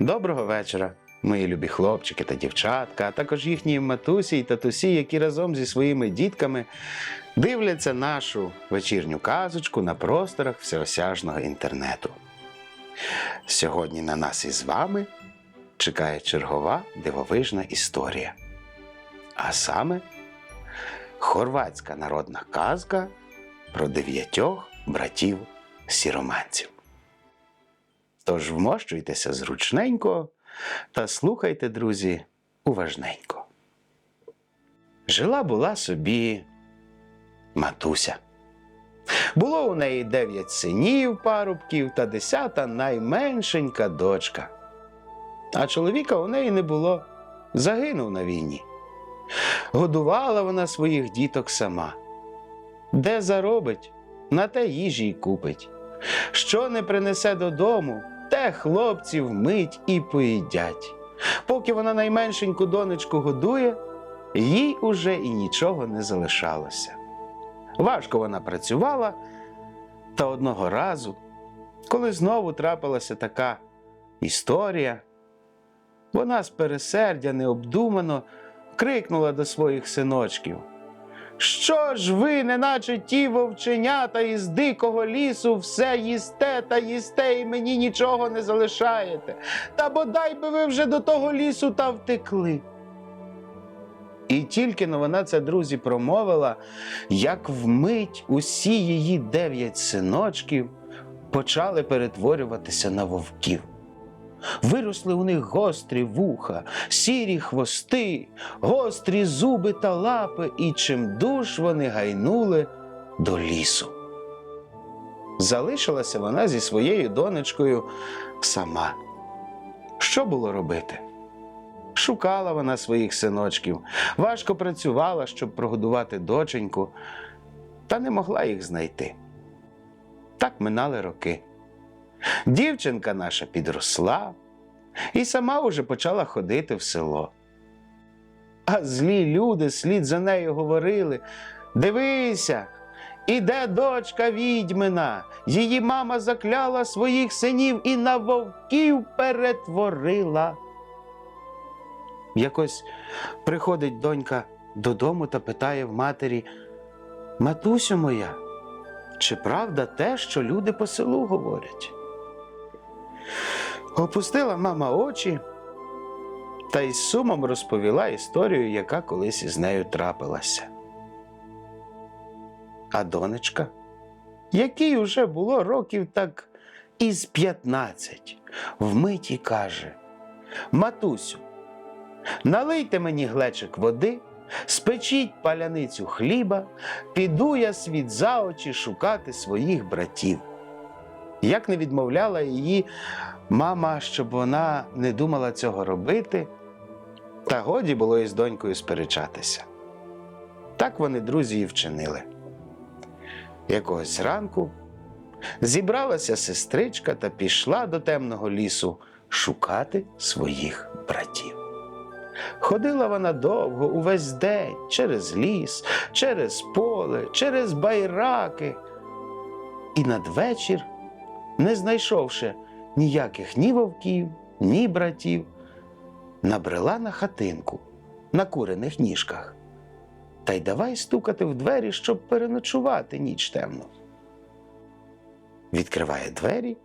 Доброго вечора, мої любі хлопчики та дівчатка, а також їхні матусі і татусі, які разом зі своїми дітками дивляться нашу вечірню казочку на просторах всеосяжного інтернету. Сьогодні на нас із вами чекає чергова дивовижна історія. А саме хорватська народна казка про дев'ятьох братів сіроманців. Тож вмощуйтеся зручненько та слухайте, друзі, уважненько. Жила була собі матуся. Було у неї дев'ять синів, парубків та десята найменшенька дочка. А чоловіка у неї не було, загинув на війні. Годувала вона своїх діток сама. Де заробить, на те їжі й купить. Що не принесе додому, те хлопці вмить і поїдять. Поки вона найменшеньку донечку годує, їй уже і нічого не залишалося. Важко вона працювала, та одного разу, коли знову трапилася така історія, вона з пересердя необдумано крикнула до своїх синочків. Що ж ви, неначе ті вовченята із дикого лісу, все їсте та їсте, і мені нічого не залишаєте. Та бодай би ви вже до того лісу та втекли. І тільки но вона це, друзі, промовила, як вмить усі її дев'ять синочків почали перетворюватися на вовків. Виросли у них гострі вуха, сірі хвости, гострі зуби та лапи, і чимдуж вони гайнули до лісу. Залишилася вона зі своєю донечкою сама. Що було робити? Шукала вона своїх синочків, важко працювала, щоб прогодувати доченьку, та не могла їх знайти. Так минали роки. Дівчинка наша підросла і сама уже почала ходити в село. А злі люди слід за нею говорили: Дивися, іде дочка відьмина, її мама закляла своїх синів і на вовків перетворила. Якось приходить донька додому та питає в матері: Матусю моя, чи правда те, що люди по селу говорять? Опустила мама очі та із сумом розповіла історію, яка колись із нею трапилася. А донечка, якій уже було років так із п'ятнадцять, вмиті каже: Матусю, налийте мені глечик води, спечіть паляницю хліба, піду я світ за очі шукати своїх братів. Як не відмовляла її мама, щоб вона не думала цього робити, та годі було із донькою сперечатися. Так вони, друзі, і вчинили. Якогось ранку зібралася сестричка та пішла до темного лісу шукати своїх братів. Ходила вона довго, увесь день, через ліс, через поле, через байраки. І надвечір, не знайшовши ніяких ні вовків, ні братів, набрела на хатинку на курених ніжках. Та й давай стукати в двері, щоб переночувати ніч темну. Відкриває двері,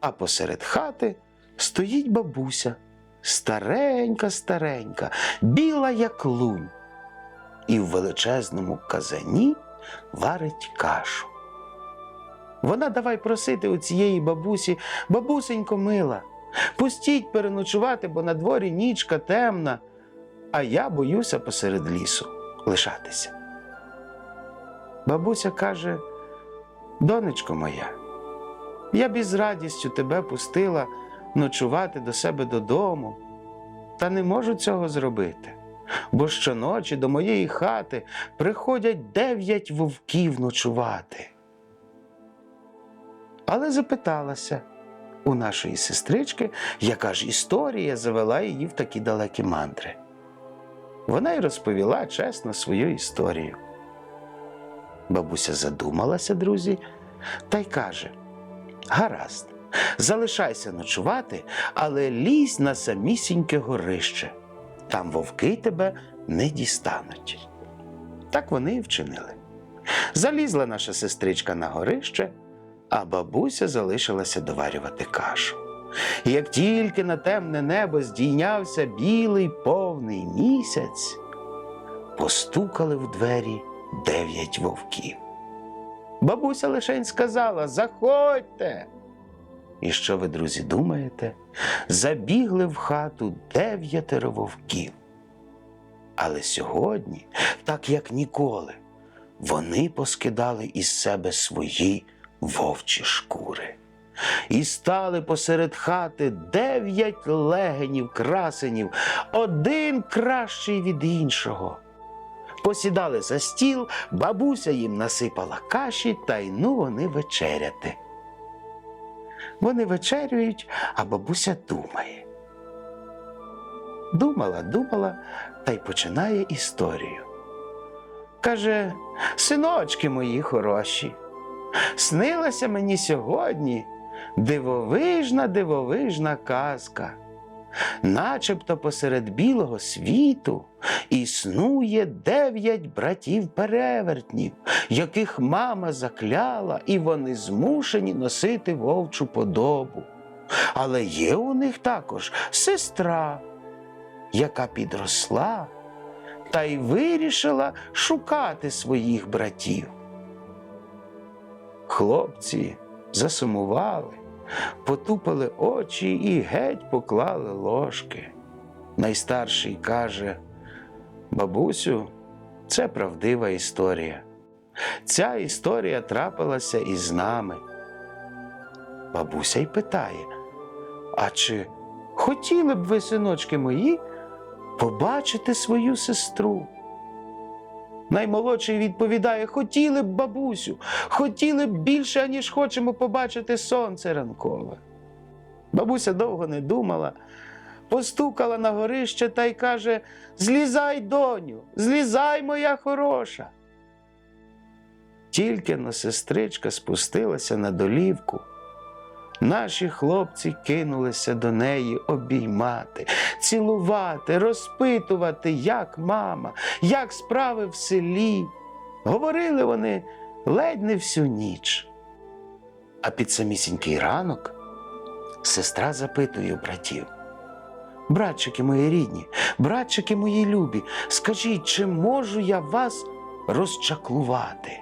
а посеред хати стоїть бабуся, старенька, старенька, біла, як лунь, і в величезному казані варить кашу. Вона давай просити у цієї бабусі, бабусенько мила, пустіть переночувати, бо на дворі нічка темна, а я боюся посеред лісу лишатися. Бабуся каже: донечко моя, я б із радістю тебе пустила ночувати до себе додому, та не можу цього зробити, бо щоночі до моєї хати приходять дев'ять вовків ночувати. Але запиталася у нашої сестрички, яка ж історія завела її в такі далекі мандри. Вона й розповіла чесно свою історію. Бабуся задумалася, друзі, та й каже: Гаразд, залишайся ночувати, але лізь на самісіньке горище. Там вовки тебе не дістануть. Так вони і вчинили. Залізла наша сестричка на горище, а бабуся залишилася доварювати кашу. І як тільки на темне небо здійнявся білий повний місяць, постукали в двері дев'ять вовків. Бабуся лишень сказала: Заходьте. І що ви, друзі, думаєте? Забігли в хату дев'ятеро вовків. Але сьогодні, так як ніколи, вони поскидали із себе свої вовчі шкури. І стали посеред хати дев'ять легенів красенів, один кращий від іншого. Посідали за стіл, бабуся їм насипала каші, та й ну вони вечеряти. Вони вечерюють, а бабуся думає. Думала, думала та й починає історію. Каже, синочки мої хороші, снилася мені сьогодні дивовижна, дивовижна казка. Начебто посеред білого світу існує дев'ять братів перевертнів, яких мама закляла, і вони змушені носити вовчу подобу. Але є у них також сестра, яка підросла та й вирішила шукати своїх братів. Хлопці засумували, потупали очі і геть поклали ложки. Найстарший каже: Бабусю, це правдива історія. Ця історія трапилася із нами. Бабуся й питає: А чи хотіли б ви, синочки мої, побачити свою сестру? Наймолодший відповідає: хотіли б, бабусю, хотіли б більше, аніж хочемо побачити сонце ранкове. Бабуся довго не думала, постукала на горище та й каже: Злізай, доню, злізай, моя хороша. Тільки но сестричка спустилася на долівку. Наші хлопці кинулися до неї обіймати, цілувати, розпитувати, як мама, як справи в селі. Говорили вони ледь не всю ніч. А під самісінький ранок сестра запитує у братів. Братчики мої рідні, братчики мої любі, скажіть, чи можу я вас розчаклувати?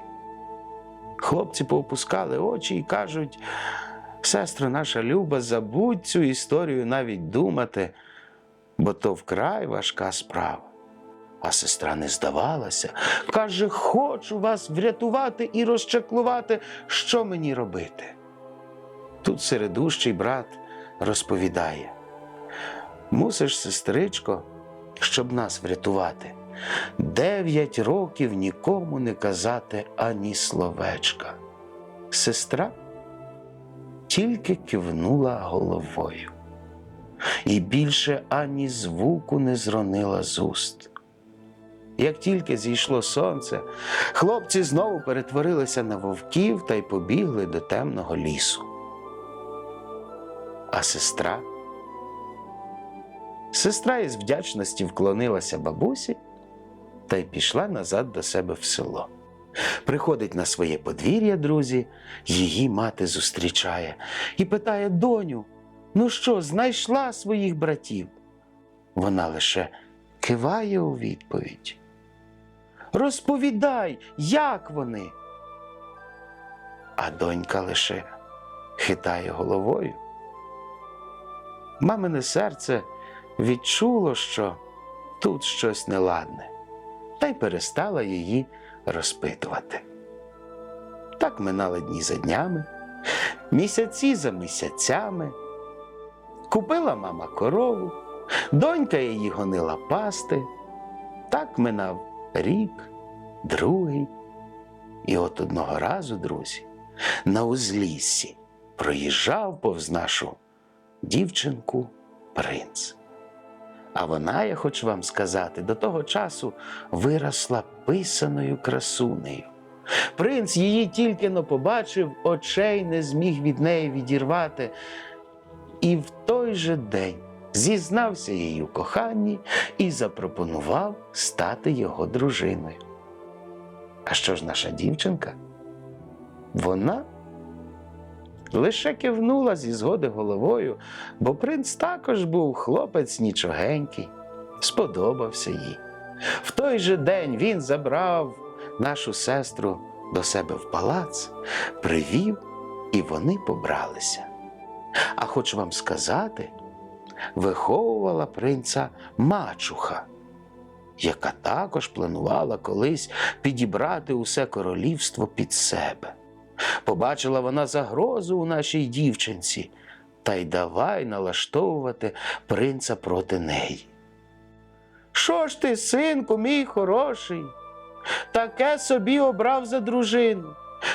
Хлопці поопускали очі і кажуть, сестра наша Люба, забудь цю історію навіть думати, бо то вкрай важка справа. А сестра не здавалася, каже, хочу вас врятувати і розчаклувати, що мені робити. Тут середущий брат розповідає: мусиш, сестричко, щоб нас врятувати, дев'ять років нікому не казати ані словечка. Сестра тільки кивнула головою і більше ані звуку не зронила з уст. Як тільки зійшло сонце, хлопці знову перетворилися на вовків та й побігли до темного лісу. А сестра? Сестра із вдячності вклонилася бабусі та й пішла назад до себе в село. Приходить на своє подвір'я, друзі, її мати зустрічає і питає доню: ну що, знайшла своїх братів? Вона лише киває у відповідь. Розповідай, як вони. А донька лише хитає головою. Мамине серце відчуло, що тут щось неладне, та й перестала її розпитувати. Так минали дні за днями, місяці за місяцями. Купила мама корову, донька її гонила пасти. Так минав рік, другий. І от одного разу, друзі, на узліссі проїжджав повз нашу дівчинку принц. А вона, я хочу вам сказати, до того часу виросла писаною красунею. Принц її тільки но побачив, очей не зміг від неї відірвати. І в той же день зізнався їй у коханні і запропонував стати його дружиною. А що ж наша дівчинка? Вона лише кивнула зі згоди головою, бо принц також був хлопець нічогенький, сподобався їй. В той же день він забрав нашу сестру до себе в палац, привів, і вони побралися. А хочу вам сказати, виховувала принца мачуха, яка також планувала колись підібрати усе королівство під себе. Побачила вона загрозу у нашій дівчинці, та й давай налаштовувати принца проти неї. Що ж ти, синку, мій хороший, таке собі обрав за дружину?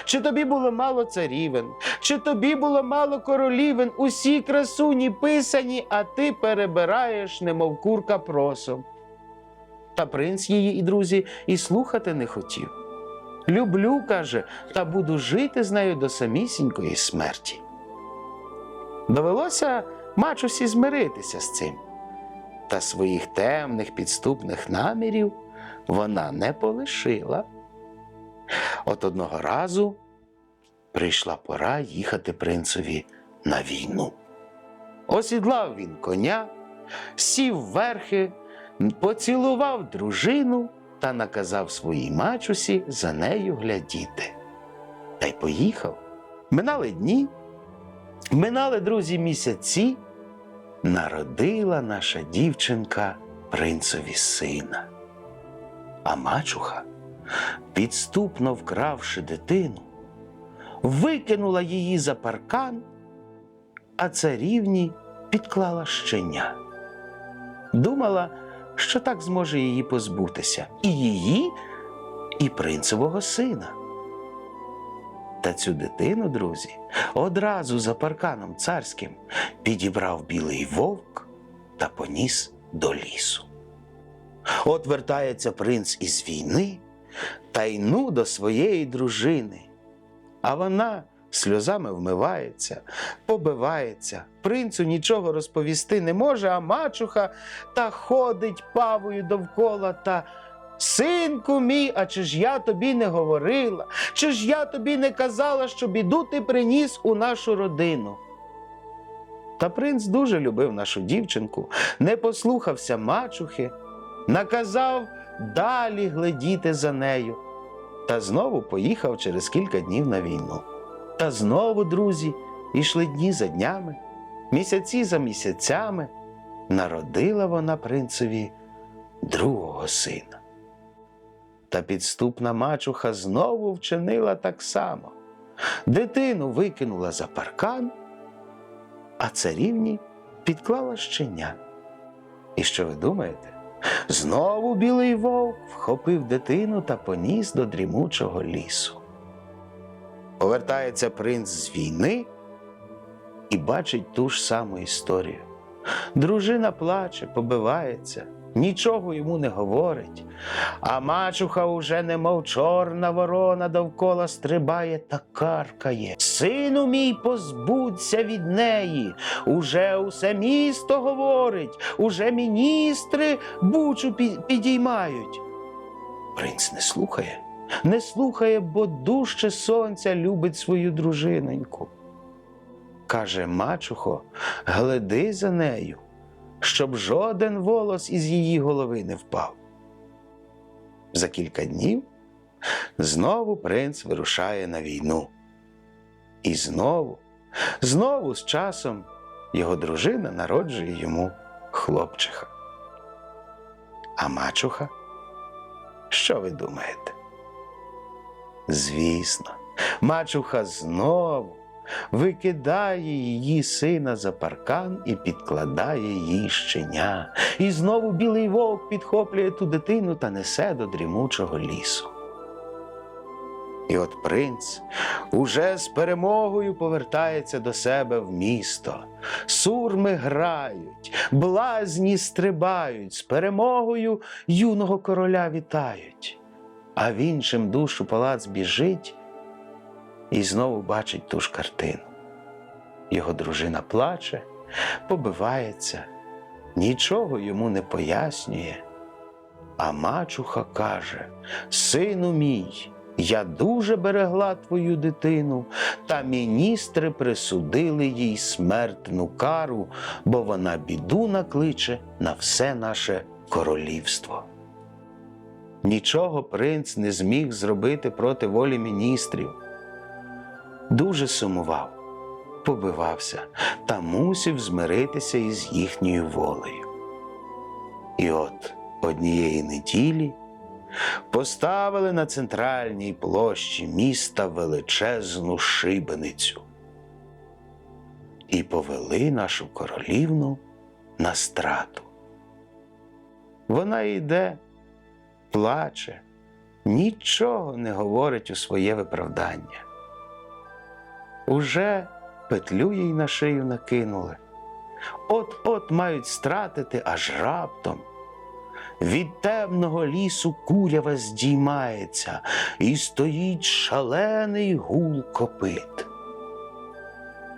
Чи тобі було мало царівен, чи тобі було мало королівен, усі красуні писані, а ти перебираєш, немов курка просом. Та принц її і друзі і слухати не хотів. Люблю, каже, та буду жити з нею до самісінької смерті. Довелося мачусі змиритися з цим, та своїх темних підступних намірів вона не полишила. От одного разу прийшла пора їхати принцеві на війну. Осідлав він коня, сів верхи, поцілував дружину та наказав своїй мачусі за нею глядіти. Та й поїхав. Минали дні, минали друзі місяці, народила наша дівчинка принцеві сина. А мачуха, підступно вкравши дитину, викинула її за паркан, а царівні підклала щеня. Думала, що так зможе її позбутися і її, і принцевого сина. Та цю дитину, друзі, одразу за парканом царським підібрав білий вовк та поніс до лісу. От вертається принц із війни та йну до своєї дружини. А вона сльозами вмивається, побивається, принцу нічого розповісти не може, а мачуха та ходить павою довкола та. Синку мій, а чи ж я тобі не говорила, чи ж я тобі не казала, що біду ти приніс у нашу родину? Та принц дуже любив нашу дівчинку, не послухався мачухи, наказав далі глядіти за нею, та знову поїхав через кілька днів на війну. Та знову, друзі, ішли дні за днями, місяці за місяцями. Народила вона принцеві другого сина. Та підступна мачуха знову вчинила так само. Дитину викинула за паркан, а царівні підклала щеня. І що ви думаєте? Знову білий вовк вхопив дитину та поніс до дрімучого лісу. Повертається принц з війни і бачить ту ж саму історію. Дружина плаче, побивається, нічого йому не говорить, а мачуха уже немов чорна ворона довкола стрибає та каркає. Сину мій, позбудься від неї. Уже усе місто говорить, уже міністри бучу підіймають. Принц не слухає, не слухає, бо дужче сонця любить свою дружиноньку. Каже мачухо, гляди за нею, щоб жоден волос із її голови не впав. За кілька днів знову принц вирушає на війну. І знову, знову з часом його дружина народжує йому хлопчиха. А мачуха, що ви думаєте? Звісно, мачуха знову викидає її сина за паркан і підкладає їй щеня. І знову білий вовк підхоплює ту дитину та несе до дрімучого лісу. І от принц уже з перемогою повертається до себе в місто. Сурми грають, блазні стрибають, з перемогою юного короля вітають. А в іншим душу палац біжить і знову бачить ту ж картину. Його дружина плаче, побивається, нічого йому не пояснює. А мачуха каже: Сину мій, я дуже берегла твою дитину, та міністри присудили їй смертну кару, бо вона біду накличе на все наше королівство. Нічого принц не зміг зробити проти волі міністрів. Дуже сумував, побивався та мусив змиритися із їхньою волею. І от однієї неділі поставили на центральній площі міста величезну шибеницю і повели нашу королівну на страту. Вона йде, плаче, нічого не говорить у своє виправдання. Уже петлю їй на шию накинули. От-от мають стратити аж раптом. Від темного лісу курява здіймається, і стоїть шалений гул копит.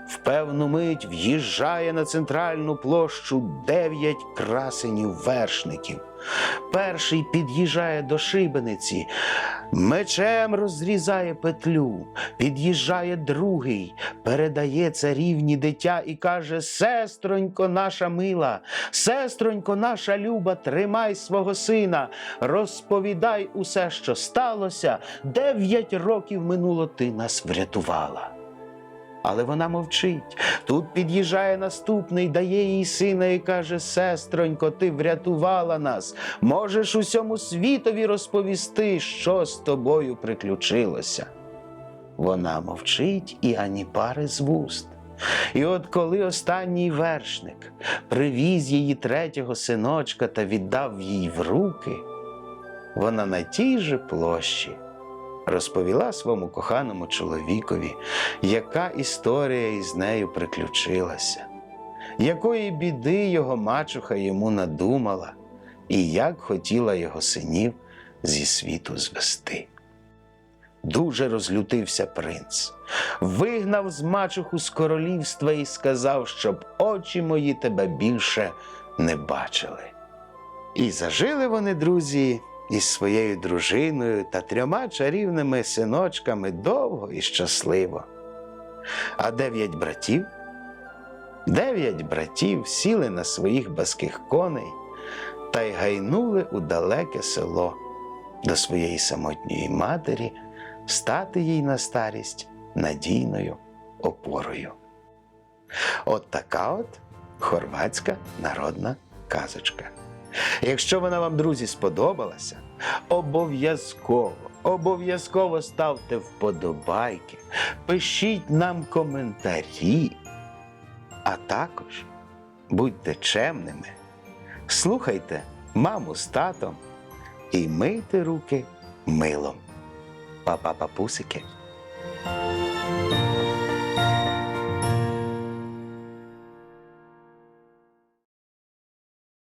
В певну мить в'їжджає на центральну площу дев'ять красенів вершників. Перший під'їжджає до шибениці, мечем розрізає петлю, під'їжджає другий, передає царівні дитя і каже: Сестронько наша мила, сестронько наша люба, тримай свого сина, розповідай усе, що сталося. Дев'ять років минуло ти нас врятувала. Але вона мовчить. Тут під'їжджає наступний, дає їй сина і каже: Сестронько, ти врятувала нас. Можеш усьому світові розповісти, що з тобою приключилося. Вона мовчить і ані пари з вуст. І от коли останній вершник привіз її третього синочка та віддав їй в руки, вона на тій же площі розповіла своєму коханому чоловікові, яка історія із нею приключилася, якої біди його мачуха йому надумала, і як хотіла його синів зі світу звести. Дуже розлютився принц, вигнав з мачуху з королівства і сказав, щоб очі мої тебе більше не бачили. І зажили вони, друзі, із своєю дружиною та трьома чарівними синочками довго і щасливо. А дев'ять братів, дев'ять братів сіли на своїх баских коней та й гайнули у далеке село до своєї самотньої матері, стати їй на старість надійною опорою. От така от хорватська народна казочка. Якщо вона вам, друзі, сподобалася, обов'язково, обов'язково ставте вподобайки, пишіть нам коментарі, а також будьте чемними, слухайте маму з татом і мийте руки милом. Па-па-папусики.